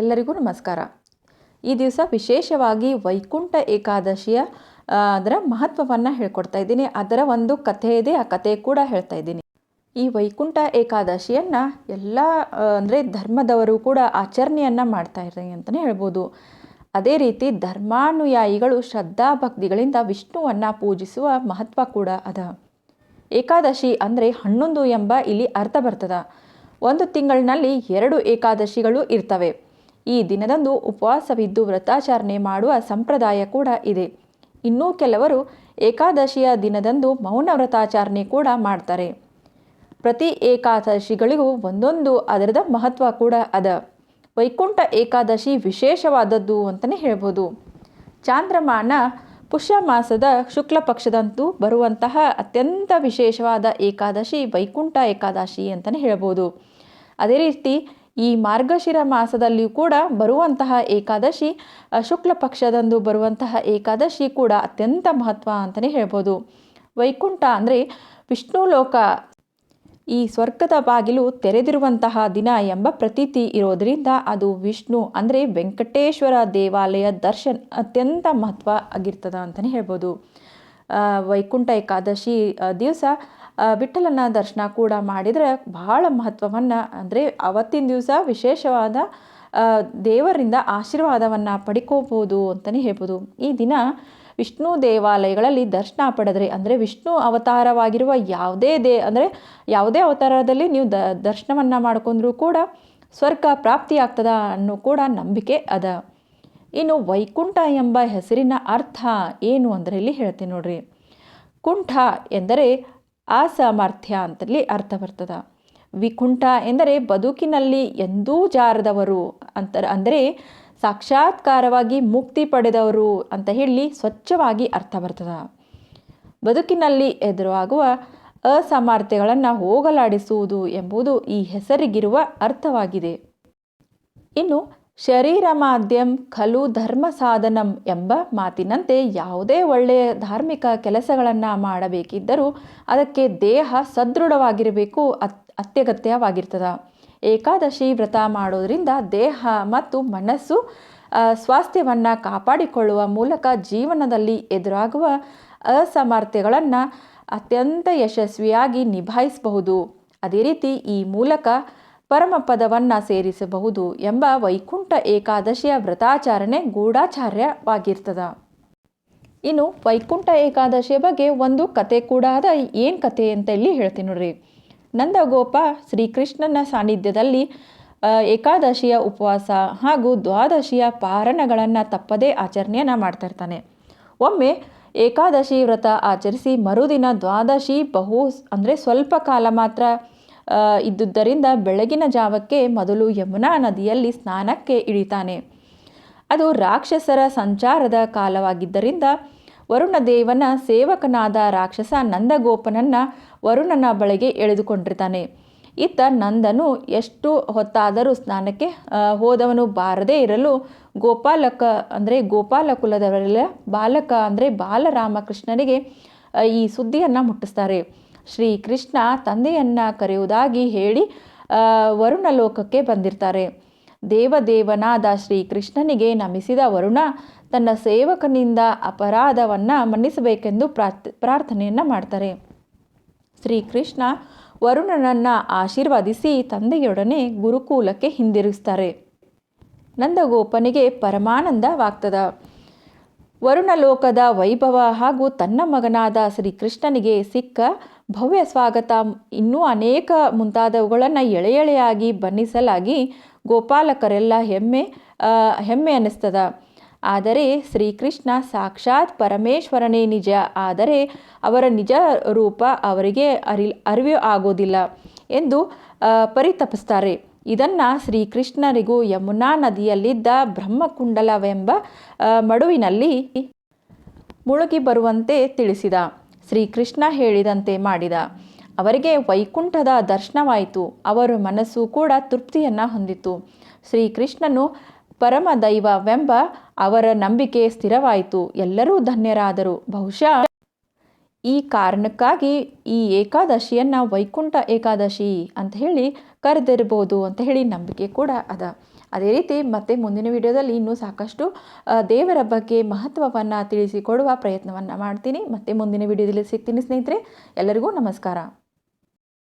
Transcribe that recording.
ಎಲ್ಲರಿಗೂ ನಮಸ್ಕಾರ. ಈ ದಿವಸ ವಿಶೇಷವಾಗಿ ವೈಕುಂಠ ಏಕಾದಶಿಯ ಅದರ ಮಹತ್ವವನ್ನು ಹೇಳ್ಕೊಡ್ತಾ ಇದ್ದೀನಿ. ಅದರ ಒಂದು ಕಥೆ ಇದೆ, ಆ ಕಥೆ ಕೂಡ ಹೇಳ್ತಾ ಇದ್ದೀನಿ. ಈ ವೈಕುಂಠ ಏಕಾದಶಿಯನ್ನು ಎಲ್ಲ ಅಂದರೆ ಧರ್ಮದವರು ಕೂಡ ಆಚರಣೆಯನ್ನು ಮಾಡ್ತಾ ಇರ್ತಾರೆ ಅಂತಲೇ ಹೇಳ್ಬೋದು. ಅದೇ ರೀತಿ ಧರ್ಮಾನುಯಾಯಿಗಳು ಶ್ರದ್ಧಾ ಭಕ್ತಿಗಳಿಂದ ವಿಷ್ಣುವನ್ನು ಪೂಜಿಸುವ ಮಹತ್ವ ಕೂಡ ಅದ. ಏಕಾದಶಿ ಅಂದರೆ ಹನ್ನೊಂದು ಎಂಬ ಇಲ್ಲಿ ಅರ್ಥ ಬರ್ತದ. ಒಂದು ತಿಂಗಳಿನಲ್ಲಿ ಎರಡು ಏಕಾದಶಿಗಳು ಇರ್ತವೆ. ಈ ದಿನದಂದು ಉಪವಾಸವಿದ್ದು ವ್ರತಾಚರಣೆ ಮಾಡುವ ಸಂಪ್ರದಾಯ ಕೂಡ ಇದೆ. ಇನ್ನೂ ಕೆಲವರು ಏಕಾದಶಿಯ ದಿನದಂದು ಮೌನ ವ್ರತಾಚರಣೆ ಕೂಡ ಮಾಡ್ತಾರೆ. ಪ್ರತಿ ಏಕಾದಶಿಗಳಿಗೂ ಒಂದೊಂದು ಅದರದ ಮಹತ್ವ ಕೂಡ ಅದ. ವೈಕುಂಠ ಏಕಾದಶಿ ವಿಶೇಷವಾದದ್ದು ಅಂತಲೇ ಹೇಳ್ಬೋದು. ಚಾಂದ್ರಮಾನ ಪುಷ್ಯ ಮಾಸದ ಶುಕ್ಲ ಪಕ್ಷದಂತೂ ಬರುವಂತಹ ಅತ್ಯಂತ ವಿಶೇಷವಾದ ಏಕಾದಶಿ ವೈಕುಂಠ ಏಕಾದಶಿ ಅಂತಲೇ ಹೇಳ್ಬೋದು. ಅದೇ ರೀತಿ ಈ ಮಾರ್ಗಶಿರ ಮಾಸದಲ್ಲಿಯೂ ಕೂಡ ಬರುವಂತಹ ಏಕಾದಶಿ ಶುಕ್ಲ ಪಕ್ಷದಂದು ಬರುವಂತಹ ಏಕಾದಶಿ ಕೂಡ ಅತ್ಯಂತ ಮಹತ್ವ ಅಂತಲೇ ಹೇಳ್ಬೋದು. ವೈಕುಂಠ ಅಂದರೆ ವಿಷ್ಣು ಲೋಕ, ಈ ಸ್ವರ್ಗದ ಬಾಗಿಲು ತೆರೆದಿರುವಂತಹ ದಿನ ಎಂಬ ಪ್ರತೀತಿ ಇರೋದರಿಂದ ಅದು ವಿಷ್ಣು ಅಂದರೆ ವೆಂಕಟೇಶ್ವರ ದೇವಾಲಯ ದರ್ಶನ್ ಅತ್ಯಂತ ಮಹತ್ವ ಆಗಿರ್ತದ ಅಂತಲೇ ಹೇಳ್ಬೋದು. ವೈಕುಂಠ ಏಕಾದಶಿ ದಿವಸ ವಿಠಲನ ದರ್ಶನ ಕೂಡ ಮಾಡಿದರೆ ಬಹಳ ಮಹತ್ವವನ್ನು, ಅಂದರೆ ಅವತ್ತಿನ ದಿವಸ ವಿಶೇಷವಾದ ದೇವರಿಂದ ಆಶೀರ್ವಾದವನ್ನು ಪಡ್ಕೋಬೋದು ಅಂತಲೇ ಹೇಳ್ಬೋದು. ಈ ದಿನ ವಿಷ್ಣು ದೇವಾಲಯಗಳಲ್ಲಿ ದರ್ಶನ ಪಡೆದ್ರೆ, ಅಂದರೆ ವಿಷ್ಣು ಅವತಾರವಾಗಿರುವ ಯಾವುದೇ ದೇ, ಅಂದರೆ ಯಾವುದೇ ಅವತಾರದಲ್ಲಿ ನೀವು ದ, ದರ್ಶನವನ್ನು ಮಾಡ್ಕೊಂಡ್ರೂ ಕೂಡ ಸ್ವರ್ಗ ಪ್ರಾಪ್ತಿಯಾಗ್ತದ ಅನ್ನೋ ಕೂಡ ನಂಬಿಕೆ ಅದ. ಇನ್ನು ವೈಕುಂಠ ಎಂಬ ಹೆಸರಿನ ಅರ್ಥ ಏನು ಅಂದರೆ ಇಲ್ಲಿ ಹೇಳ್ತೀನಿ ನೋಡ್ರಿ. ಕುಂಠ ಎಂದರೆ ಅಸಾಮರ್ಥ್ಯ ಅಂತಲ್ಲಿ ಅರ್ಥ ಬರ್ತದ. ವಿಕುಂಠ ಎಂದರೆ ಬದುಕಿನಲ್ಲಿ ಎಂದೂ ಜಾರದವರು ಅಂತ, ಅಂದರೆ ಸಾಕ್ಷಾತ್ಕಾರವಾಗಿ ಮುಕ್ತಿ ಪಡೆದವರು ಅಂತ ಹೇಳಿ ಸ್ವಚ್ಛವಾಗಿ ಅರ್ಥ ಬರ್ತದ. ಬದುಕಿನಲ್ಲಿ ಎದುರಾಗುವ ಅಸಾಮರ್ಥ್ಯಗಳನ್ನು ಹೋಗಲಾಡಿಸುವುದು ಎಂಬುದು ಈ ಹೆಸರಿಗಿರುವ ಅರ್ಥವಾಗಿದೆ. ಇನ್ನು ಶರೀರ ಮಾಧ್ಯಂ ಖಲು ಧರ್ಮ ಸಾಧನಂ ಎಂಬ ಮಾತಿನಂತೆ ಯಾವುದೇ ಒಳ್ಳೆಯ ಧಾರ್ಮಿಕ ಕೆಲಸಗಳನ್ನು ಮಾಡಬೇಕಿದ್ದರೂ ಅದಕ್ಕೆ ದೇಹ ಸದೃಢವಾಗಿರಬೇಕು ಅತ್, ಅತ್ಯಗತ್ಯವಾಗಿರ್ತದೆ. ಏಕಾದಶಿ ವ್ರತ ಮಾಡೋದರಿಂದ ದೇಹ ಮತ್ತು ಮನಸ್ಸು ಸ್ವಾಸ್ಥ್ಯವನ್ನು ಕಾಪಾಡಿಕೊಳ್ಳುವ ಮೂಲಕ ಜೀವನದಲ್ಲಿ ಎದುರಾಗುವ ಅಸಮರ್ಥ್ಯಗಳನ್ನು ಅತ್ಯಂತ ಯಶಸ್ವಿಯಾಗಿ ನಿಭಾಯಿಸಬಹುದು. ಅದೇ ರೀತಿ ಈ ಮೂಲಕ ಪರಮಪದವನ್ನು ಸೇರಿಸಬಹುದು ಎಂಬ ವೈಕುಂಠ ಏಕಾದಶಿಯ ವ್ರತಾಚರಣೆ ಗೂಢಾಚಾರ್ಯವಾಗಿರ್ತದ. ಇನ್ನು ವೈಕುಂಠ ಏಕಾದಶಿಯ ಬಗ್ಗೆ ಒಂದು ಕತೆ ಕೂಡ ಅದ. ಏನು ಕತೆ ಅಂತ ಇಲ್ಲಿ ಹೇಳ್ತೀನಿ ನೋಡ್ರಿ. ನಂದಗೋಪ ಶ್ರೀಕೃಷ್ಣನ ಸಾನ್ನಿಧ್ಯದಲ್ಲಿ ಏಕಾದಶಿಯ ಉಪವಾಸ ಹಾಗೂ ದ್ವಾದಶಿಯ ಪಾರಣಗಳನ್ನು ತಪ್ಪದೇ ಆಚರಣೆಯನ್ನು ಮಾಡ್ತಾಯಿರ್ತಾನೆ ಒಮ್ಮೆ ಏಕಾದಶಿ ವ್ರತ ಆಚರಿಸಿ ಮರುದಿನ ದ್ವಾದಶಿ ಬಹು ಅಂದರೆ ಸ್ವಲ್ಪ ಕಾಲ ಮಾತ್ರ ಇದ್ದುದರಿಂದ ಬೆಳಗಿನ ಜಾವಕ್ಕೆ ಮೊದಲು ಯಮುನಾ ನದಿಯಲ್ಲಿ ಸ್ನಾನಕ್ಕೆ ಇಳಿತಾನೆ. ಅದು ರಾಕ್ಷಸರ ಸಂಚಾರದ ಕಾಲವಾಗಿದ್ದರಿಂದ ವರುಣದೇವನ ಸೇವಕನಾದ ರಾಕ್ಷಸ ನಂದಗೋಪನನ್ನ ವರುಣನ ಬಳಿಗೆ ಎಳೆದುಕೊಂಡಿರ್ತಾನೆ. ಇತ್ತ ನಂದನು ಎಷ್ಟು ಹೊತ್ತಾದರೂ ಸ್ನಾನಕ್ಕೆ ಹೋದವನು ಬಾರದೇ ಇರಲು ಗೋಪಾಲಕ ಅಂದರೆ ಗೋಪಾಲ ಕುಲದವರೆಲ್ಲ, ಬಾಲಕ ಅಂದರೆ ಬಾಲರಾಮಕೃಷ್ಣನಿಗೆ ಈ ಸುದ್ದಿಯನ್ನು ಮುಟ್ಟಿಸ್ತಾರೆ. ಶ್ರೀಕೃಷ್ಣ ತಂದೆಯನ್ನು ಕರೆಯುವುದಾಗಿ ಹೇಳಿ ವರುಣ ಲೋಕಕ್ಕೆ ಬಂದಿರ್ತಾರೆ. ದೇವದೇವನಾದ ಶ್ರೀಕೃಷ್ಣನಿಗೆ ನಮಿಸಿದ ವರುಣ ತನ್ನ ಸೇವಕನಿಂದ ಅಪರಾಧವನ್ನು ಮನ್ನಿಸಬೇಕೆಂದು ಪ್ರಾರ್ಥ, ಪ್ರಾರ್ಥನೆಯನ್ನು ಮಾಡ್ತಾರೆ. ಶ್ರೀಕೃಷ್ಣ ವರುಣನನ್ನು ಆಶೀರ್ವದಿಸಿ ತಂದೆಯೊಡನೆ ಗುರುಕುಲಕ್ಕೆ ಹಿಂದಿರುಗಿಸ್ತಾರೆ. ನಂದಗೋಪನಿಗೆ ಪರಮಾನಂದವಾಗ್ತದ. ವರುಣಲೋಕದ ವೈಭವ ಹಾಗೂ ತನ್ನ ಮಗನಾದ ಶ್ರೀಕೃಷ್ಣನಿಗೆ ಸಿಕ್ಕ ಭವ್ಯ ಸ್ವಾಗತ. ಇನ್ನೂ ಅನೇಕ ಮುಂತಾದವುಗಳನ್ನು ಎಳೆ ಎಳೆಯಾಗಿ ಬಣ್ಣಿಸಲಾಗಿ ಗೋಪಾಲಕರೆಲ್ಲ ಹೆಮ್ಮೆ ಹೆಮ್ಮೆ ಅನ್ನಿಸ್ತದ. ಆದರೆ ಶ್ರೀಕೃಷ್ಣ ಸಾಕ್ಷಾತ್ ಪರಮೇಶ್ವರನೇ ನಿಜ. ಆದರೆ ಅವರ ನಿಜ ರೂಪ ಅವರಿಗೆ ಅರಿ ಅರಿವು ಆಗೋದಿಲ್ಲ ಎಂದು ಪರಿತಪಿಸ್ತಾರೆ. ಇದನ್ನು ಶ್ರೀಕೃಷ್ಣರಿಗೂ ಯಮುನಾ ನದಿಯಲ್ಲಿದ್ದ ಬ್ರಹ್ಮಕುಂಡಲವೆಂಬ ಮಡುವಿನಲ್ಲಿ ಮುಳುಗಿ ಬರುವಂತೆ ತಿಳಿಸಿದ. ಶ್ರೀಕೃಷ್ಣ ಹೇಳಿದಂತೆ ಮಾಡಿದ. ಅವರಿಗೆ ವೈಕುಂಠದ ದರ್ಶನವಾಯಿತು. ಅವರ ಮನಸ್ಸು ಕೂಡ ತೃಪ್ತಿಯನ್ನು ಹೊಂದಿತು. ಶ್ರೀಕೃಷ್ಣನು ಪರಮ ದೈವವೆಂಬ ಅವರ ನಂಬಿಕೆ ಸ್ಥಿರವಾಯಿತು. ಎಲ್ಲರೂ ಧನ್ಯರಾದರು. ಬಹುಶಃ ಈ ಕಾರಣಕ್ಕಾಗಿ ಈ ಏಕಾದಶಿಯನ್ನು ವೈಕುಂಠ ಏಕಾದಶಿ ಅಂತ ಹೇಳಿ ಕರೆದಿರ್ಬೋದು ಅಂತ ಹೇಳಿ ನಂಬಿಕೆ ಕೂಡ ಅದ. ಅದೇ ರೀತಿ ಮತ್ತೆ ಮುಂದಿನ ವಿಡಿಯೋದಲ್ಲಿ ಇನ್ನೂ ಸಾಕಷ್ಟು ದೇವರ ಬಗ್ಗೆ ಮಹತ್ವವನ್ನು ತಿಳಿಸಿಕೊಡುವ ಪ್ರಯತ್ನವನ್ನು ಮಾಡ್ತೀನಿ. ಮತ್ತೆ ಮುಂದಿನ ವಿಡಿಯೋದಲ್ಲಿ ಸಿಗ್ತೀನಿ ಸ್ನೇಹಿತರೆ, ಎಲ್ಲರಿಗೂ ನಮಸ್ಕಾರ.